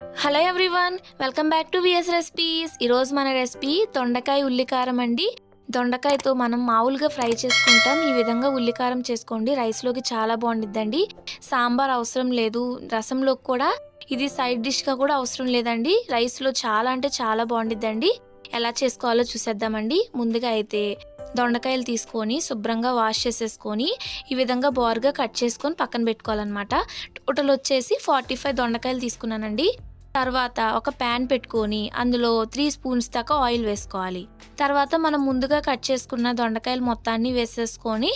Hello everyone welcome back to VS recipes. ఈరోజు మన recipe దొండకాయ ఉల్లికారం అండి. దొండకాయతో మనం మామూలుగా ఫ్రై చేసుకుంటాం. ఈ విధంగా ఉల్లికారం చేసుకోండి. రైస్లోకి చాలా బాగుండిద్దండి. సాంబార్ అవసరం లేదు. రసంలోకి కూడా ఇది సైడ్ డిష్గా కూడా అవసరం లేదండి. రైస్లో చాలా అంటే చాలా బాగుండిద్దండి. ఎలా చేసుకోవాలో చూసేద్దామండి. ముందుగా అయితే దొండకాయలు తీసుకొని శుభ్రంగా వాష్ చేసేసుకొని ఈ విధంగా బోర్గా కట్ చేసుకొని పక్కన పెట్టుకోవాలన్నమాట. టోటల్ వచ్చేసి ఫార్టీ ఫైవ్ దొండకాయలు తీసుకున్నానండి. తర్వాత ఒక ప్యాన్ పెట్టుకొని అందులో త్రీ స్పూన్స్ దాకా ఆయిల్ వేసుకోవాలి. తర్వాత మనం ముందుగా కట్ చేసుకున్న దొండకాయలు మొత్తాన్ని వేసేసుకొని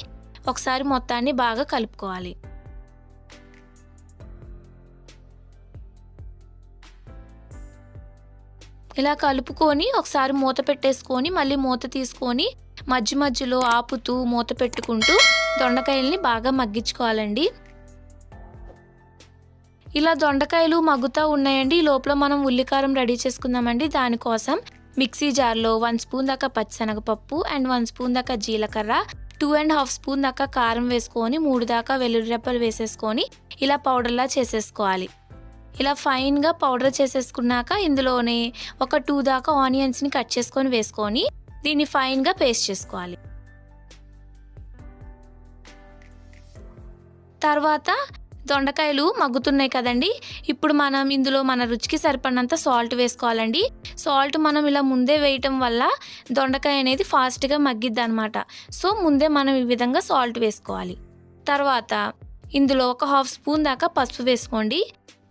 ఒకసారి మొత్తాన్ని బాగా కలుపుకోవాలి. ఇలా కలుపుకొని ఒకసారి మూత పెట్టేసుకొని మళ్ళీ మూత తీసుకొని మధ్య మధ్యలో ఆపుతూ మూత పెట్టుకుంటూ దొండకాయల్ని బాగా మగ్గించుకోవాలండి. ఇలా దొండకాయలు మగ్గుతూ ఉన్నాయండి. ఈ లోపల మనం ఉల్లికారం రెడీ చేసుకుందామండి. దానికోసం మిక్సీ జార్లో వన్ స్పూన్ దాకా పచ్చిశనగపప్పు అండ్ వన్ స్పూన్ దాకా జీలకర్ర టూ అండ్ హాఫ్ స్పూన్ దాకా కారం వేసుకొని మూడు దాకా వెల్లుల్లి రెప్పలు వేసేసుకొని ఇలా పౌడర్లా చేసేసుకోవాలి. ఇలా ఫైన్గా పౌడర్ చేసేసుకున్నాక ఇందులోనే ఒక టూ దాకా ఆనియన్స్ని కట్ చేసుకొని వేసుకొని దీన్ని ఫైన్గా పేస్ట్ చేసుకోవాలి. తర్వాత దొండకాయలు మగ్గుతున్నాయి కదండి. ఇప్పుడు మనం ఇందులో మన రుచికి సరిపడినంత సాల్ట్ వేసుకోవాలండి. సాల్ట్ మనం ఇలా ముందే వేయటం వల్ల దొండకాయ అనేది ఫాస్ట్గా మగ్గిద్ది అనమాట సో ముందే మనం ఈ విధంగా సాల్ట్ వేసుకోవాలి. తర్వాత ఇందులో ఒక హాఫ్ స్పూన్ దాకా పసుపు వేసుకోండి.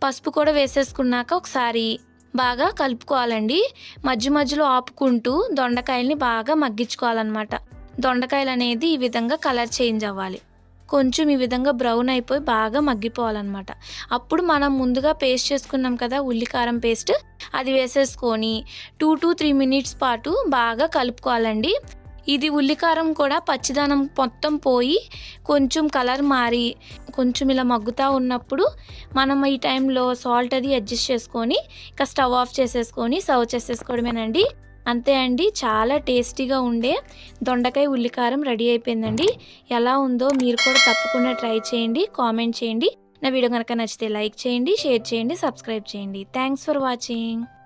పసుపు కూడా వేసేసుకున్నాక ఒకసారి బాగా కలుపుకోవాలండి. మధ్య మధ్యలో ఆపుకుంటూ దొండకాయల్ని బాగా మగ్గించుకోవాలన్నమాట. దొండకాయలు అనేది ఈ విధంగా కలర్ చేంజ్ అవ్వాలి. కొంచెం ఈ విధంగా బ్రౌన్ అయిపోయి బాగా మగ్గిపోవాలన్నమాట. అప్పుడు మనం ముందుగా పేస్ట్ చేసుకున్నాం కదా ఉల్లికారం పేస్ట్ అది వేసేసుకొని టూ టు త్రీ మినిట్స్ పాటు బాగా కలుపుకోవాలండి. ఇది ఉల్లికారం కూడా పచ్చిదనం మొత్తం పోయి కొంచెం కలర్ మారి కొంచెం ఇలా మగ్గుతూ ఉన్నప్పుడు మనం ఈ టైంలో సాల్ట్ అది అడ్జస్ట్ చేసుకొని ఇక స్టవ్ ఆఫ్ చేసేసుకొని సర్వ్ చేసేసుకోవడమేనండి. అంతే అండి చాలా టేస్టీగా ఉండే దొండకాయ ఉల్లికారం రెడీ అయిపోయిందండి. ఎలా ఉందో మీరు కూడా తప్పకుండా ట్రై చేయండి కామెంట్ చేయండి. నా వీడియో కనుక నచ్చితే లైక్ చేయండి షేర్ చేయండి సబ్స్క్రైబ్ చేయండి. Thanks for watching.